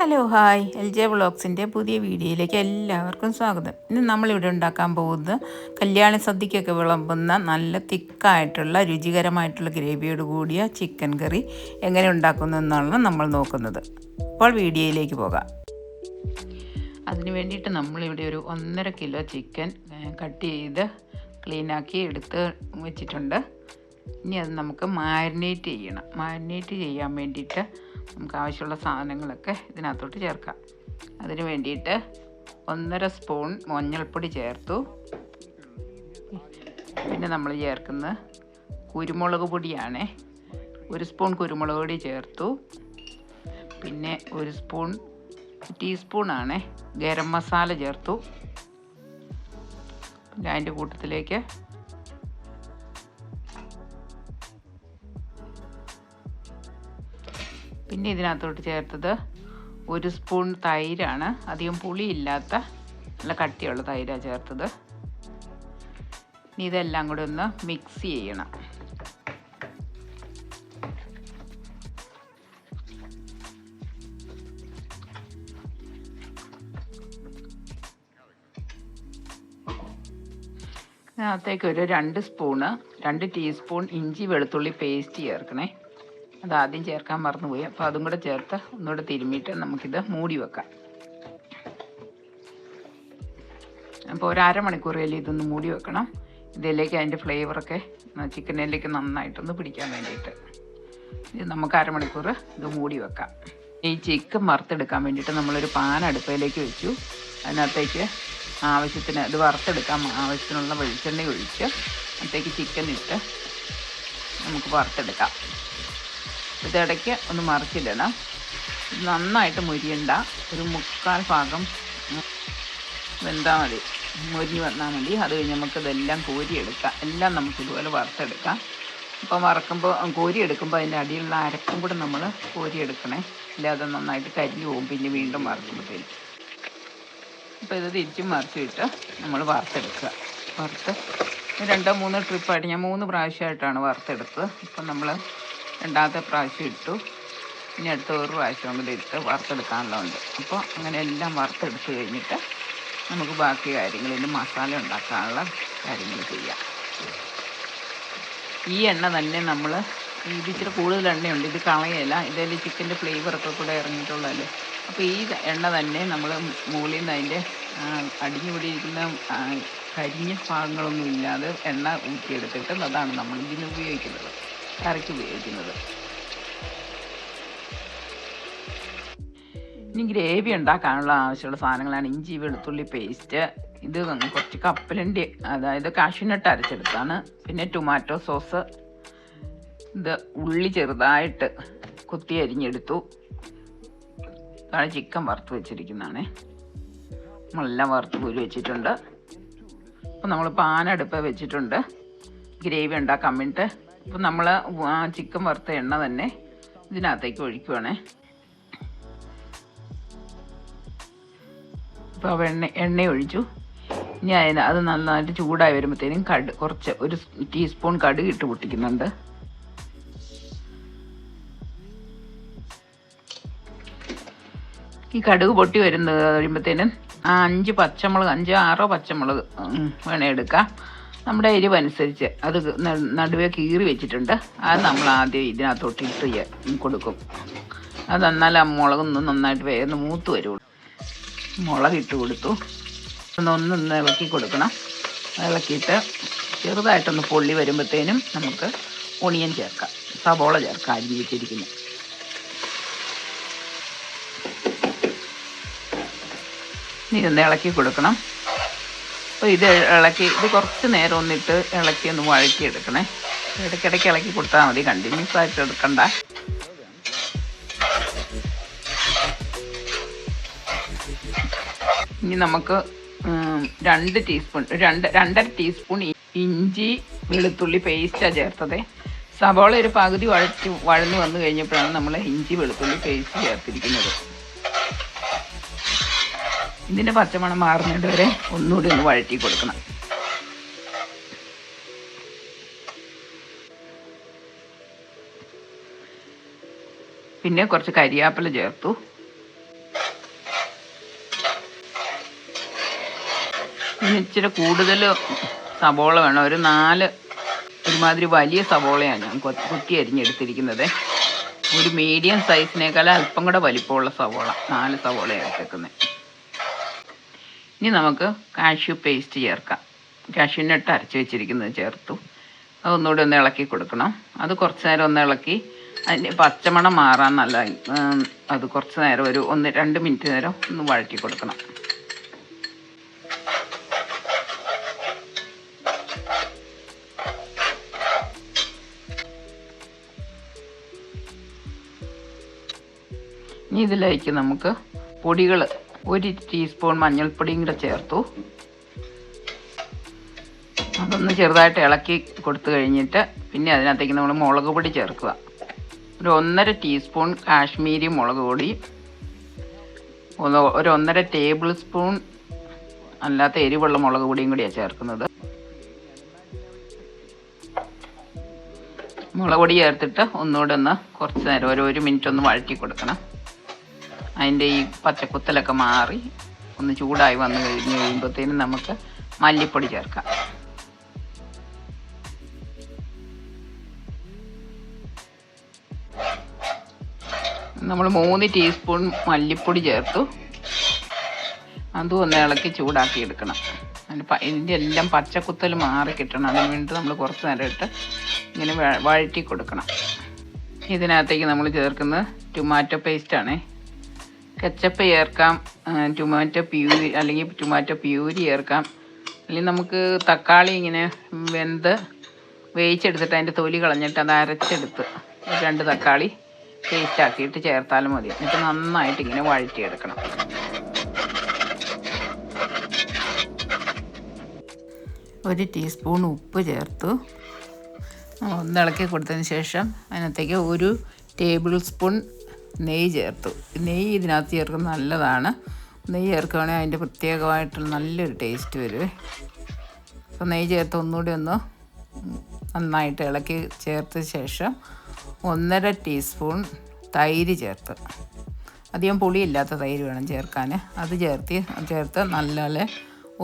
Hello hi. L J വ്ളോഗ്സിന്റെ പുതിയ വീഡിയോയിലേക്ക് എല്ലാവർക്കും സ്വാഗതം. ഇന്ന് നമ്മളിവിടെ ഉണ്ടാക്കാൻ പോകുന്നത് കല്യാണ സദ്യക്കൊക്കെ വിളമ്പുന്ന നല്ല തിക്കായിട്ടുള്ള രുചികരമായിട്ടുള്ള ഗ്രേവിയോട് കൂടിയ ചിക്കൻ കറി എങ്ങനെ ഉണ്ടാക്കുന്നു എന്നാണ് നമ്മൾ നോക്കുന്നത്. അപ്പോൾ വീഡിയോയിലേക്ക് പോകാം. അതിന് വേണ്ടിയിട്ട് നമ്മളിവിടെ ഒരു ഒന്നര കിലോ ചിക്കൻ കട്ട് ചെയ്ത് ക്ലീനാക്കി എടുത്ത് വെച്ചിട്ടുണ്ട്. ഇനി അത് നമുക്ക് മാരിനേറ്റ് ചെയ്യണം. മാരിനേറ്റ് ചെയ്യാൻ വേണ്ടിയിട്ട് നമുക്ക് ആവശ്യമുള്ള സാധനങ്ങളൊക്കെ ഇതിനകത്തോട്ട് ചേർക്കാം. അതിന് വേണ്ടിയിട്ട് ഒന്നര സ്പൂൺ മഞ്ഞൾപ്പൊടി ചേർത്തു. പിന്നെ നമ്മൾ ചേർക്കുന്ന കുരുമുളക് പൊടിയാണ്. ഒരു സ്പൂൺ കുരുമുളക് പൊടി ചേർത്തു. പിന്നെ ഒരു സ്പൂൺ ടീസ്പൂണാണ് ഗരം മസാല ചേർത്തു. പിന്നെ അതിന്റെ കൂട്ടത്തിലേക്ക് പിന്നെ ഇതിനകത്തോട്ട് ചേർത്തത് ഒരു സ്പൂൺ തൈരാണ്. അധികം പുളിയില്ലാത്ത നല്ല കട്ടിയുള്ള തൈരാണ് ചേർത്തത്. ഇനി ഇതെല്ലാം കൂടെ ഒന്ന് മിക്സ് ചെയ്യണം. ഇതിനകത്തേക്ക് ഒരു രണ്ട് സ്പൂണ് രണ്ട് ടീസ്പൂൺ ഇഞ്ചി വെളുത്തുള്ളി പേസ്റ്റ് ചേർക്കണേ. അത് ആദ്യം ചേർക്കാൻ മറന്നുപോയി. അപ്പോൾ അതും കൂടെ ചേർത്ത് ഒന്നുകൂടെ തിരുമ്മിയിട്ട് നമുക്കിത് മൂടി വെക്കാം. അപ്പോൾ ഒരു അരമണിക്കൂറിൽ ഇതൊന്ന് മൂടി വെക്കണം. ഇതിലേക്ക് അതിന്റെ ഫ്ലേവറൊക്കെ ചിക്കനിലേക്ക് നന്നായിട്ടൊന്ന് പിടിക്കാൻ വേണ്ടിയിട്ട്. ഇത് നമുക്ക് അരമണിക്കൂർ ഇത് മൂടി വെക്കാം. ഈ ചിക്കൻ വറുത്തെടുക്കാൻ വേണ്ടിയിട്ട് നമ്മളൊരു പാൻ അടുപ്പയിലേക്ക് വെച്ചു. അതിനകത്തേക്ക് ആവശ്യത്തിന് ഇത് വറുത്തെടുക്കാൻ ആവശ്യത്തിനുള്ള വെളിച്ചെണ്ണ ഒഴിച്ച് അതിലേക്ക് ചിക്കൻ ഇട്ട് നമുക്ക് വറുത്തെടുക്കാം. ഇതിടയ്ക്ക് ഒന്ന് മറിച്ചിടണം. നന്നായിട്ട് മുരിയണ്ട. ഒരു മുക്കാൽ ഭാഗം വെന്താൽ മതി. മുരിഞ്ഞ് വന്നാൽ മതി. അത് കഴിഞ്ഞ് നമുക്കിതെല്ലാം കോരിയെടുക്കാം. എല്ലാം നമുക്ക് ഇതുപോലെ വറുത്തെടുക്കാം. അപ്പം വറക്കുമ്പോൾ കോരിയെടുക്കുമ്പോൾ അതിന്റെ അടിയിലുള്ള അരക്കും കൂടെ നമ്മൾ കോരിയെടുക്കണേ. ഇല്ലാതെ നന്നായിട്ട് കരിഞ്ഞു പോകും. പിന്നെ വീണ്ടും വറക്കുമ്പോഴത്തേക്ക് അപ്പോൾ ഇത് തിരിച്ചും മറിച്ചിട്ട് നമ്മൾ വറുത്തെടുക്കുക. വറുത്ത് രണ്ടോ മൂന്നോ ട്രിപ്പായിട്ട് ഞാൻ മൂന്ന് പ്രാവശ്യമായിട്ടാണ് വറുത്തെടുത്തത്. ഇപ്പം നമ്മൾ രണ്ടാമത്തെ പ്രാവശ്യം ഇട്ടു. ഇനി അടുത്ത ഒരു പ്രാവശ്യം കൂടി ഇട്ട് വറുത്തെടുക്കാനുള്ളതുണ്ട്. അപ്പോൾ അങ്ങനെ എല്ലാം വറുത്തെടുത്ത് കഴിഞ്ഞിട്ട് നമുക്ക് ബാക്കി കാര്യങ്ങളിൽ മസാല ഉണ്ടാക്കാനുള്ള കാര്യങ്ങൾ ചെയ്യാം. ഈ എണ്ണ തന്നെ നമ്മൾ ഇത് ഇച്ചിരി കൂടുതൽ എണ്ണയുണ്ട്. ഇത് കളയല്ല. ഇതിൽ ചിക്കന്റെ ഫ്ലേവറൊക്കെ കൂടെ ഇറങ്ങിയിട്ടുള്ളതല്ലേ? അപ്പോൾ ഈ എണ്ണ തന്നെ നമ്മൾ മുകളിൽ നിന്ന് അതിന്റെ അടിഞ്ഞു പിടിയിരിക്കുന്ന കരിഞ്ഞ ഭാഗങ്ങളൊന്നും ഇല്ലാതെ എണ്ണ ഊറ്റിയെടുത്തിട്ട് അതാണ് നമ്മൾ ഇതിന് ഉപയോഗിക്കുന്നത്. കറിക്ക് ഉപയോഗിക്കുന്നത്. ഇനി ഗ്രേവി ഉണ്ടാക്കാനുള്ള ആവശ്യമുള്ള സാധനങ്ങളാണ് ഇഞ്ചി വെളുത്തുള്ളി പേസ്റ്റ് ഇത് കുറച്ച് കപ്പലണ്ടി അതായത് കാഷ്യൂനട്ട് അരച്ചെടുത്താണ്. പിന്നെ ടൊമാറ്റോ സോസ് ഇത് ഉള്ളി ചെറുതായിട്ട് കുത്തി അരിഞ്ഞെടുത്തു. ഇതാണ് ചിക്കൻ വറുത്ത് വെച്ചിരിക്കുന്നതാണ്. നമ്മളെല്ലാം വറുത്ത് പൂരി വെച്ചിട്ടുണ്ട്. അപ്പം നമ്മൾ പാനടുപ്പ് വെച്ചിട്ടുണ്ട്. ഗ്രേവി ഉണ്ടാക്കാൻ വേണ്ടിയിട്ട് ഇപ്പം നമ്മൾ ചിക്കൻ വറുത്ത എണ്ണ തന്നെ ഇതിനകത്തേക്ക് ഒഴിക്കുവാണേ. ഇപ്പോൾ എണ്ണ എണ്ണ ഒഴിച്ചു. ഇനി അതിന് അത് നന്നായിട്ട് ചൂടായി വരുമ്പോഴത്തേനും കട് കുറച്ച് ഒരു ടീസ്പൂൺ കടുക് ഇട്ട് പൊട്ടിക്കുന്നുണ്ട്. ഈ കടുക് പൊട്ടി വരുന്നത് കഴിയുമ്പോഴത്തേനും ആ അഞ്ച് പച്ചമുളക് അഞ്ച് ആറോ പച്ചമുളക് വേണേ എടുക്കാം. നമ്മുടെ എരിവ് അനുസരിച്ച് അത് നടുവേ കീറി വെച്ചിട്ടുണ്ട്. അത് നമ്മൾ ആദ്യം ഇതിനകത്തോട്ട് ഇട്ട് കൊടുക്കും. അത് എന്നാൽ ആ മുളകൊന്ന് നന്നായിട്ട് വേഗം മൂത്ത് വരുള്ളൂ. മുളക് ഇട്ട് കൊടുത്തു. ഒന്ന് ഒന്നൊന്ന് ഇളക്കി കൊടുക്കണം. ഇളക്കിയിട്ട് ചെറുതായിട്ടൊന്ന് പൊള്ളി വരുമ്പോഴത്തേനും നമുക്ക് ഒണിയൻ ചേർക്കാം. സവോള ചേർക്കാം അരിഞ്ഞ് വെച്ചിരിക്കുന്നു. ഇതൊന്ന് ഒന്ന് ഇളക്കി കൊടുക്കണം. അപ്പോൾ ഇത് ഇളക്കി ഇത് കുറച്ച് നേരം ഒന്നിട്ട് ഇളക്കി ഒന്ന് വഴക്കി എടുക്കണേ ഇടയ്ക്കിടയ്ക്ക് ഇളക്കി കൊടുത്താൽ മതി കണ്ടിന്യൂസ് ആയിട്ട് എടുക്കണ്ട. ഇനി നമുക്ക് രണ്ട് ടീസ്പൂൺ രണ്ട് രണ്ടര ടീസ്പൂൺ ഇഞ്ചി വെളുത്തുള്ളി പേസ്റ്റാണ് ചേർത്തത്. സവാള ഒരു പകുതി വഴറ്റി വഴന്ന് വന്നു കഴിഞ്ഞപ്പോഴാണ് നമ്മൾ ഇഞ്ചി വെളുത്തുള്ളി പേസ്റ്റ് ചേർത്തിരിക്കുന്നത്. ഇതിന്റെ പച്ചമണം മാറുന്നത് വരെ ഒന്നുകൂടി ഒന്ന് വഴറ്റി കൊടുക്കണം. പിന്നെ കുറച്ച് കരിയാപ്പില ചേർത്തു. പിന്നെ ഇച്ചിരി കൂടുതൽ സവോള വേണം. ഒരു നാല് ഒരുമാതിരി വലിയ സവോളയാണ് ഞാൻ കുത്തി അരിഞ്ഞെടുത്തിരിക്കുന്നത്. ഒരു മീഡിയം സൈസിനേക്കാൾ അല്പം കൂടെ വലിപ്പമുള്ള സവോള നാല് സവോളയാണ് എടുത്തേക്കുന്നത്. ഇനി നമുക്ക് കാഷ്യൂ പേസ്റ്റ് ചേർക്കാം. കാഷ്യൂനട്ട് അരച്ച് വെച്ചിരിക്കുന്നത് ചേർത്തു. അതൊന്നുകൂടി ഒന്ന് ഇളക്കി കൊടുക്കണം. അത് കുറച്ച് നേരം ഒന്ന് ഇളക്കി അതിന്റെ പച്ചമണം മാറാൻ നല്ല അത് കുറച്ച് നേരം ഒരു ഒന്ന് രണ്ട് മിനിറ്റ് നേരം ഒന്ന് വഴറ്റി കൊടുക്കണം. ഇനി ഇതിലേക്ക് നമുക്ക് പൊടികൾ ഒരു ടീസ്പൂൺ മഞ്ഞൾപ്പൊടിയും കൂടെ ചേർത്തു. അതൊന്ന് ചെറുതായിട്ട് ഇളക്കി കൊടുത്തു കഴിഞ്ഞിട്ട് പിന്നെ അതിനകത്തേക്ക് നമ്മൾ മുളക് പൊടി ചേർക്കുക. ഒരു ഒന്നര ടീസ്പൂൺ കാശ്മീരി മുളക് പൊടി. ഒരു ഒന്നര ടേബിൾ സ്പൂൺ അല്ലാത്ത എരിവുള്ള മുളക് പൊടിയും കൂടിയാണ് ചേർക്കുന്നത്. മുളക് പൊടി ചേർത്തിട്ട് ഒന്നുകൂടെ ഒന്ന് കുറച്ച് നേരം ഒരു ഒരു മിനിറ്റ് ഒന്ന് വഴറ്റി കൊടുക്കണം. അതിന്റെ ഈ പച്ചക്കുത്തലൊക്കെ മാറി ഒന്ന് ചൂടായി വന്നു കഴിഞ്ഞ് കഴിയുമ്പോഴത്തേനും നമുക്ക് മല്ലിപ്പൊടി ചേർക്കാം. നമ്മൾ മൂന്ന് ടീസ്പൂൺ മല്ലിപ്പൊടി ചേർത്തു. അതും ഒന്ന് ഇളക്കി ചൂടാക്കി എടുക്കണം. അതിന് ഇതിന്റെ എല്ലാം പച്ചക്കുത്തൽ മാറി കിട്ടണം. അതിന് വേണ്ടി നമ്മൾ കുറച്ച് നേരം ഇട്ട് ഇങ്ങനെ വഴ- വഴറ്റി കൊടുക്കണം. ഇതിനകത്തേക്ക് നമ്മൾ ചേർക്കുന്നത് ടൊമാറ്റോ പേസ്റ്റാണേ കെച്ചപ്പ് ചേർക്കാം ടൊമാറ്റോ പ്യൂരി അല്ലെങ്കിൽ ടൊമാറ്റോ പ്യൂരി ചേർക്കാം. അല്ലെങ്കിൽ നമുക്ക് തക്കാളി ഇങ്ങനെ വെന്ത് വേവിച്ചെടുത്തിട്ട് അതിന്റെ തൊലി കളഞ്ഞിട്ട് അത് അരച്ചെടുത്ത് രണ്ട് തക്കാളി പേസ്റ്റ് ആക്കിയിട്ട് ചേർത്താലും മതി. എന്നിട്ട് നന്നായിട്ട് ഇങ്ങനെ വഴറ്റിയെടുക്കണം. ഒരു ടീസ്പൂൺ ഉപ്പ് ചേർത്തു. ഒന്ന് ഇളക്കി കൊടുത്തതിന് ശേഷം അതിനകത്തേക്ക് ഒരു ടേബിൾ സ്പൂൺ നെയ്യ് ചേർത്തു. നെയ്യ് ഇതിനകത്ത് ചേർക്കുന്നത് നല്ലതാണ്. നെയ്യ് ചേർക്കുകയാണെങ്കിൽ അതിന്റെ പ്രത്യേകമായിട്ടുള്ള നല്ലൊരു ടേസ്റ്റ് വരും അപ്പോൾ നെയ്യ് ചേർത്ത് ഒന്നുകൂടി ഒന്ന് നന്നായിട്ട് ഇളക്കി ചേർത്ത ശേഷം ഒന്നര ടീസ്പൂൺ തൈര് ചേർത്ത്. അധികം പുളിയില്ലാത്ത തൈര് വേണം ചേർക്കാൻ അത് ചേർത്ത് ചേർത്ത് നല്ല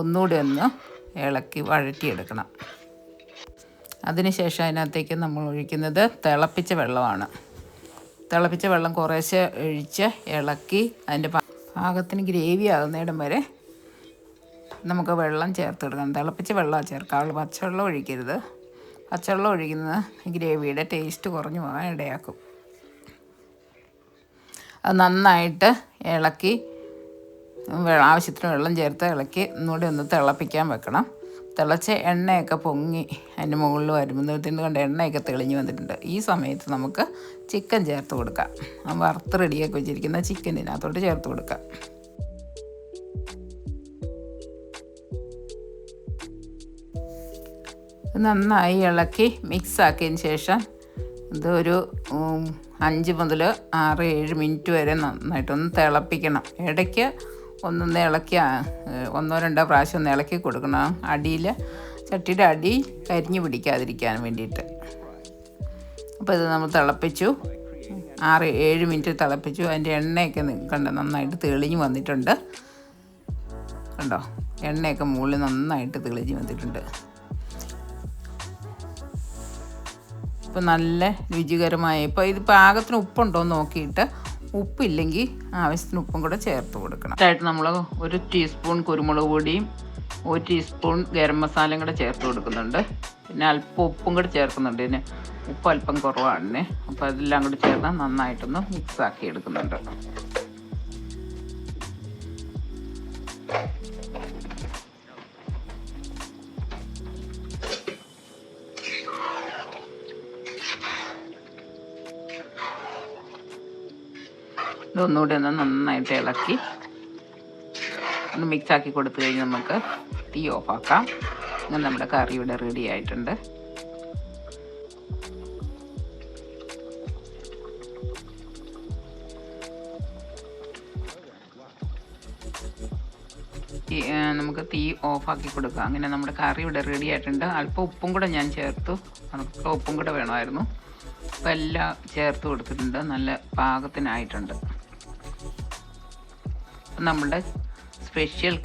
ഒന്നുകൂടി ഒന്ന് ഇളക്കി വഴറ്റിയെടുക്കണം. അതിനുശേഷം അതിനകത്തേക്ക് നമ്മൾ ഒഴിക്കുന്നത് തിളപ്പിച്ച വെള്ളമാണ്. തിളപ്പിച്ച വെള്ളം കുറേശ്ശെ ഒഴിച്ച് ഇളക്കി അതിന്റെ പാകത്തിന് ഗ്രേവി ആകുന്നിടം വരെ നമുക്ക് വെള്ളം ചേർത്തെടുക്കണം തിളപ്പിച്ച വെള്ളമാണ് ചേർക്കാവുള്ളൂ പച്ചവെള്ളം ഒഴിക്കരുത്. പച്ചവെള്ളം ഒഴിക്കുന്നത് ഗ്രേവിയുടെ ടേസ്റ്റ് കുറഞ്ഞു പോകാൻ ഇടയാക്കും. അത് നന്നായിട്ട് ഇളക്കി ആവശ്യത്തിന് വെള്ളം ചേർത്ത് ഇളക്കി ഒന്നുകൂടി ഒന്ന് തിളപ്പിക്കാൻ വെക്കണം. തിളച്ച എണ്ണയൊക്കെ പൊങ്ങി അതിന്റെ മുകളിൽ വരുമ്പോഴത്തേന് കണ്ട എണ്ണയൊക്കെ തെളിഞ്ഞ് വന്നിട്ടുണ്ട്. ഈ സമയത്ത് നമുക്ക് ചിക്കൻ ചേർത്ത് കൊടുക്കാം. വറുത്ത് റെഡിയാക്കി വെച്ചിരിക്കുന്ന ചിക്കനിനകത്തോട്ട് ചേർത്ത് കൊടുക്കാം. നന്നായി ഇളക്കി മിക്സ് ആക്കിയതിന് ശേഷം ഇത് ഒരു ഉം, അഞ്ച് മുതൽ ആറ് ഏഴ് മിനിറ്റ് വരെ നന്നായിട്ടൊന്ന് തിളപ്പിക്കണം. ഇടയ്ക്ക് ഒന്നൊന്ന് ഇളക്കി ഒന്നോ രണ്ടോ പ്രാവശ്യം ഒന്ന് ഇളക്കി കൊടുക്കണം. അടിയിൽ ചട്ടിയുടെ അടി കരിഞ്ഞു പിടിക്കാതിരിക്കാൻ വേണ്ടിയിട്ട്. അപ്പോൾ ഇത് നമ്മൾ തിളപ്പിച്ചു. ആറ് ഏഴ് മിനിറ്റ് തിളപ്പിച്ചു. അതിന്റെ എണ്ണയൊക്കെ കണ്ട് നന്നായിട്ട് തെളിഞ്ഞു വന്നിട്ടുണ്ട്. കണ്ടോ എണ്ണയൊക്കെ മുകളിൽ നന്നായിട്ട് തെളിഞ്ഞു വന്നിട്ടുണ്ട്. ഇപ്പം നല്ല രുചികരമായ ഇപ്പോൾ ഇത് പാകത്തിന് ഉപ്പുണ്ടോ എന്ന് നോക്കിയിട്ട് ഉപ്പില്ലെങ്കിൽ ആവശ്യത്തിന് ഉപ്പും കൂടെ ചേർത്ത് കൊടുക്കണം. ആയിട്ട് നമ്മൾ ഒരു ടീസ്പൂൺ കുരുമുളക് പൊടിയും ഒരു ടീസ്പൂൺ ഗരം മസാലയും കൂടെ ചേർത്ത് കൊടുക്കുന്നുണ്ട്. പിന്നെ അല്പം ഉപ്പും കൂടെ ചേർക്കുന്നുണ്ട്. ഇതിന് ഉപ്പ് അല്പം കുറവാണ്. അപ്പോൾ അതെല്ലാം കൂടി ചേർന്ന് നന്നായിട്ടൊന്ന് മിക്സ് ആക്കി എടുക്കുന്നുണ്ട്. ഇതൊന്നുകൂടി ഒന്ന് നന്നായിട്ട് ഇളക്കി ഒന്ന് മിക്സ് ആക്കി കൊടുത്തു കഴിഞ്ഞ് നമുക്ക് തീ ഓഫാക്കാം അങ്ങനെ നമ്മുടെ കറി ഇവിടെ റെഡി ആയിട്ടുണ്ട്. നമുക്ക് തീ ഓഫാക്കി കൊടുക്കുക അങ്ങനെ നമ്മുടെ കറി ഇവിടെ റെഡി ആയിട്ടുണ്ട്. അല്പം ഉപ്പും കൂടെ ഞാൻ ചേർത്തു. ഉപ്പും കൂടെ വേണമായിരുന്നു. അപ്പം എല്ലാം ചേർത്ത് കൊടുത്തിട്ടുണ്ട്. നല്ല പാകത്തിനായിട്ടുണ്ട്. നമ്മുടെ സ്പെഷ്യൽ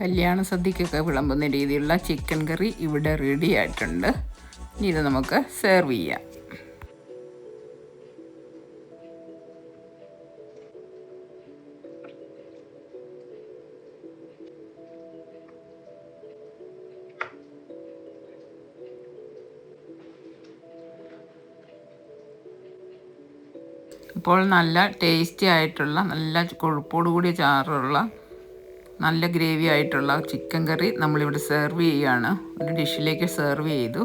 കല്യാണ സദ്യക്കൊക്കെ വിളമ്പുന്ന രീതിയിലുള്ള ചിക്കൻ കറി ഇവിടെ റെഡി ആയിട്ടുണ്ട്. ഇനി ഇത് നമുക്ക് സെർവ് ചെയ്യാം. ഇപ്പോൾ നല്ല ടേസ്റ്റി ആയിട്ടുള്ള നല്ല കൊഴുപ്പോട് കൂടിയ ചാറുള്ള നല്ല ഗ്രേവി ആയിട്ടുള്ള ചിക്കൻ കറി നമ്മളിവിടെ സെർവ് ചെയ്യുകയാണ് ഒരു ഡിഷിലേക്ക് സെർവ് ചെയ്തു.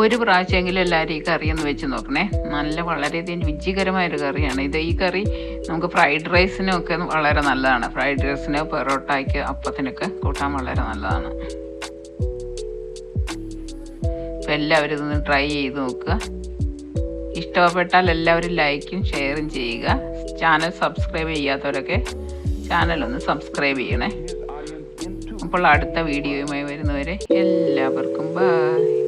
ഒരു പ്രാവശ്യമെങ്കിലും എല്ലാവരും ഈ കറി ഒന്ന് വെച്ച് നോക്കണേ. നല്ല വളരെയധികം രുചികരമായൊരു കറിയാണ് ഇത് ഈ കറി നമുക്ക് ഫ്രൈഡ് റൈസിനും ഒക്കെ വളരെ നല്ലതാണ്. ഫ്രൈഡ് റൈസിന് പൊറോട്ടയ്ക്ക് അപ്പത്തിനൊക്കെ കൂട്ടാൻ വളരെ നല്ലതാണ്. അപ്പോൾ എല്ലാവരും ഇതൊന്ന് ട്രൈ ചെയ്ത് നോക്കുക. ഇഷ്ടപ്പെട്ടാൽ എല്ലാവരും ലൈക്കും ഷെയറും ചെയ്യുക. ചാനൽ സബ്സ്ക്രൈബ് ചെയ്യാത്തവരൊക്കെ ഒന്ന് സബ്സ്ക്രൈബ് ചെയ്യണേ. അപ്പോൾ അടുത്ത വീഡിയോയുമായി വരുന്നവരെ എല്ലാവർക്കും ബൈ